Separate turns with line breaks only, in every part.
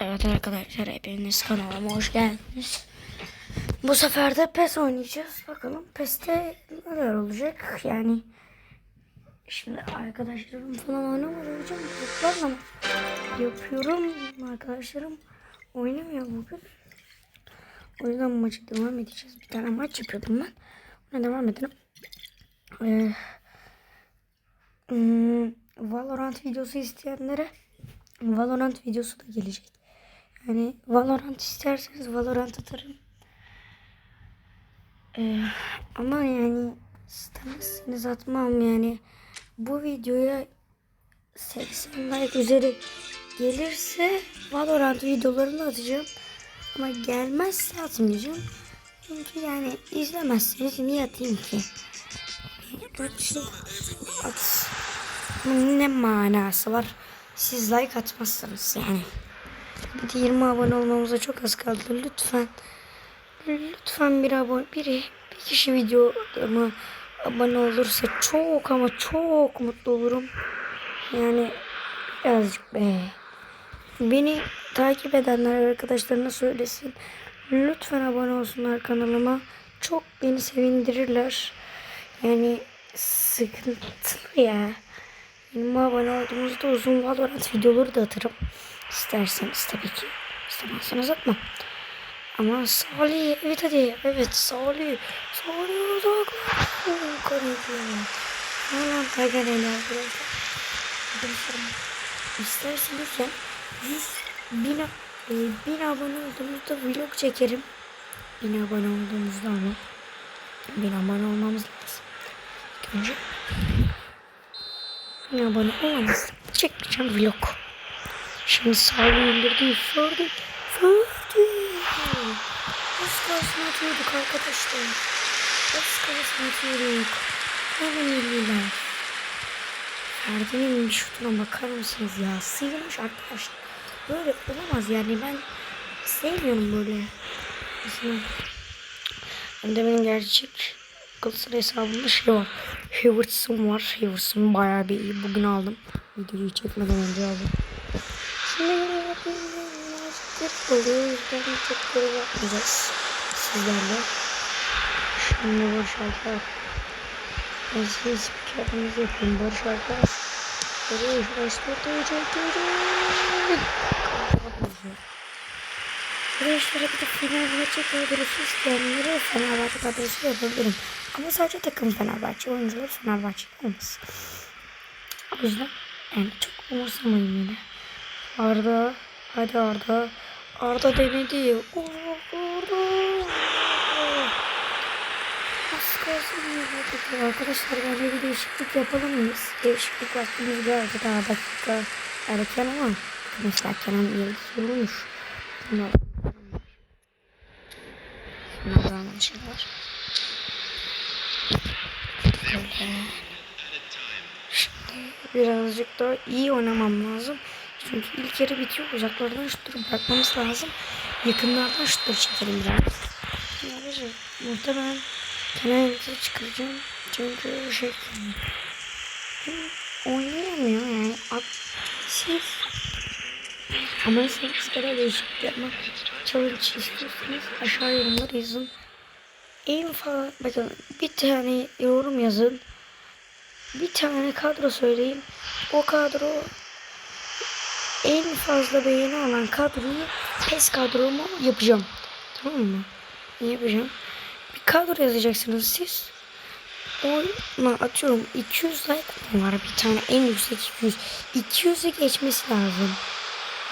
Evet arkadaşlar hepiniz kanalıma hoş geldiniz. Bu sefer de PES oynayacağız. Bakalım PES'te neler olacak yani. Şimdi arkadaşlarım falan oynamıyor hocam. Çocuklarla mı yapıyorum. Arkadaşlarım oynamıyor bugün. O yüzden maçı devam edeceğiz. Bir tane maç yapıyordum ben. Ona devam edelim. Ee, hmm, Valorant videosu isteyenlere Valorant videosu da gelecek. Yani Valorant isterseniz Valorant atarım. Ee, ama yani istemezseniz atmam yani. Bu videoya 80 like üzeri gelirse Valorant videolarını atacağım. Ama gelmezse atmayacağım. Çünkü yani izlemezseniz niye atayım ki? At, ne manası var? Siz like atmazsınız yani. Bir de 20 abone olmamıza çok az kaldı. Lütfen lütfen bir abone biri bir kişi videoma abone olursa çok ama çok mutlu olurum. Yani birazcık be. Beni takip edenler arkadaşlarına söylesin. Lütfen abone olsunlar kanalıma. Çok beni sevindirirler. Yani sıkıntılı ya. Benim abone olduğunuzda uzun Valorant videoları da atarım. İsterseniz tabii ki. İstemezseniz atmam. Ama Salih, evet hadi, evet Salih, Salih uzaklar. Yukarıya. Hala da gelen arkadaşlar. İsterseniz ya 100 bin, e, bin abone olduğumuzda vlog çekerim. Bin abone olduğumuzda ama bin abone olmamız lazım. Önce bin abone olamaz. Çekmeyeceğim vlog. Şimdi sağlığı indirdi. Ferdi. Ferdi. Az kalsın atıyorduk arkadaşlar. Az kalsın atıyorduk. Hadi milliler. Ferdi'nin şutuna bakar mısınız ya? Sıyırmış arkadaşlar. Böyle olamaz yani ben sevmiyorum böyle. Mesela hem de benim gerçek Galatasaray hesabımda şey var. Havertz'ım var. Havertz'ım bayağı bir iyi. Bugün aldım. Videoyu çekmeden önce aldım. Şimdi yüzden çok böyle yapmayacağız. Sizlerle. Şimdi Barış Alper. Ben size spikerinizi yapayım. Barış Alper. Barış Alper. Arkadaşlara bir de Fenerbahçe kadrosu isteyenlere Fenerbahçe kadrosu yapabilirim. Ama sadece takım Fenerbahçe oyuncuları Fenerbahçe olmaz. O yüzden yani çok umursamayın yine. Arda, hadi Arda. Arda denedi. Oo, Arda. Az kalsın. Arkadaşlar bence bir değişiklik yapalım mıyız? Değişiklik vaktimiz geldi. Daha dakika erken ama mesela Kenan Yıldız yorulmuş. Bunlar Bunlardan bir şey var. Böyle. Şimdi birazcık daha iyi oynamam lazım. Çünkü ilk yarı bitiyor. Uzaklardan şutları bırakmamız lazım. Yakınlardan şutları çekelim biraz. Arkadaşlar muhtemelen kenarınızı çıkaracağım. Çünkü şey oynayamıyor yani. Siz ama siz kadar değişiklik yapmak challenge istiyorsanız aşağı yorumlar yazın. En fazla bakın bir tane yorum yazın. Bir tane kadro söyleyin. O kadro en fazla beğeni alan kadroyu PES kadromu yapacağım. Tamam mı? Ne yapacağım? Bir kadro yazacaksınız siz. Ona atıyorum 200 like var bir tane en yüksek 200. 200'ü geçmesi lazım.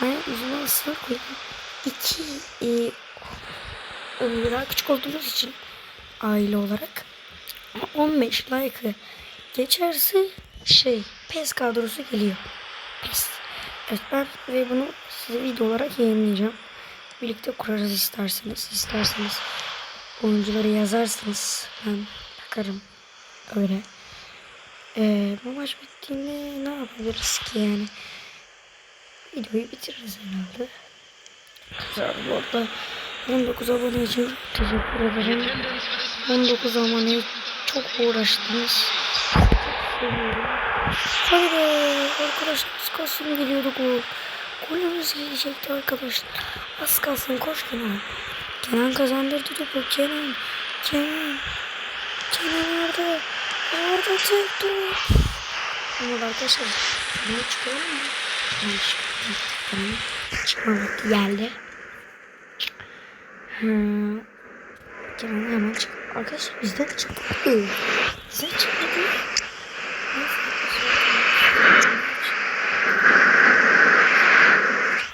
Ben yüzüme sınır koyayım. 2 e, e, daha küçük olduğumuz için aile olarak 15 like'ı geçerse şey PES kadrosu geliyor. PES. Evet ben ve bunu size video olarak yayınlayacağım. Birlikte kurarız isterseniz. isterseniz oyuncuları yazarsınız. Ben bakarım. Öyle. Ee, bu maç bittiğinde ne yapabiliriz ki yani? Videoyu bitiririz herhalde. Arada 19 abone için teşekkür ederim. 19 abone çok uğraştınız. Hadi be arkadaşlar az kalsın geliyorduk o. Golümüz gelecekti arkadaşlar. Az kalsın koş Kenan. Kenan kazandırdı topu. Kenan. Kenan. Kenan orada. Orada tek top. Ama arkadaşlar mu? Ben çıktım. Tamam. Çıkma vakti geldi. Hmm. Kenan hemen çık. Arkadaşlar bizden de çıktı. Bizden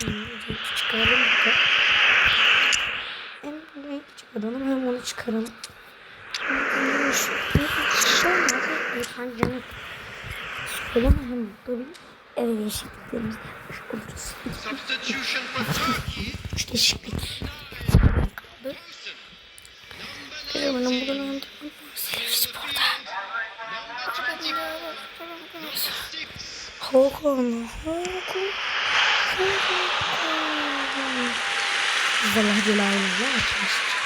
renkli çıkaralım burada. Hem renkli çıkaralım hem onu çıkaralım. Şu renkli çıkaralım. Lütfen canım. Söylemedim burada bir ev değişikliklerimiz oluruz.
Substitution for Turkey.
Üç değişiklik. Kaldı. Benim bugün öldüm. Silivrispor'da. Hakan. Hakan. Vallahi celalini açmıştır.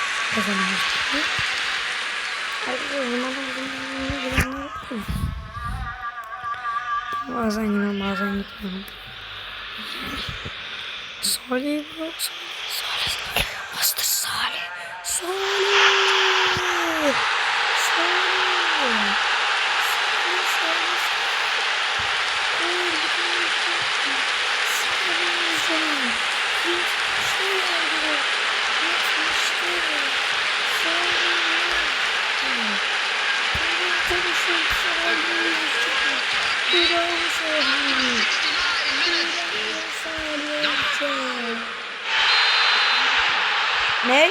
Bazen yine bazen gitmiyorum. Salih bu. Salih. Salih. Bastır Salih. Salih. Salih. Salih. Ne?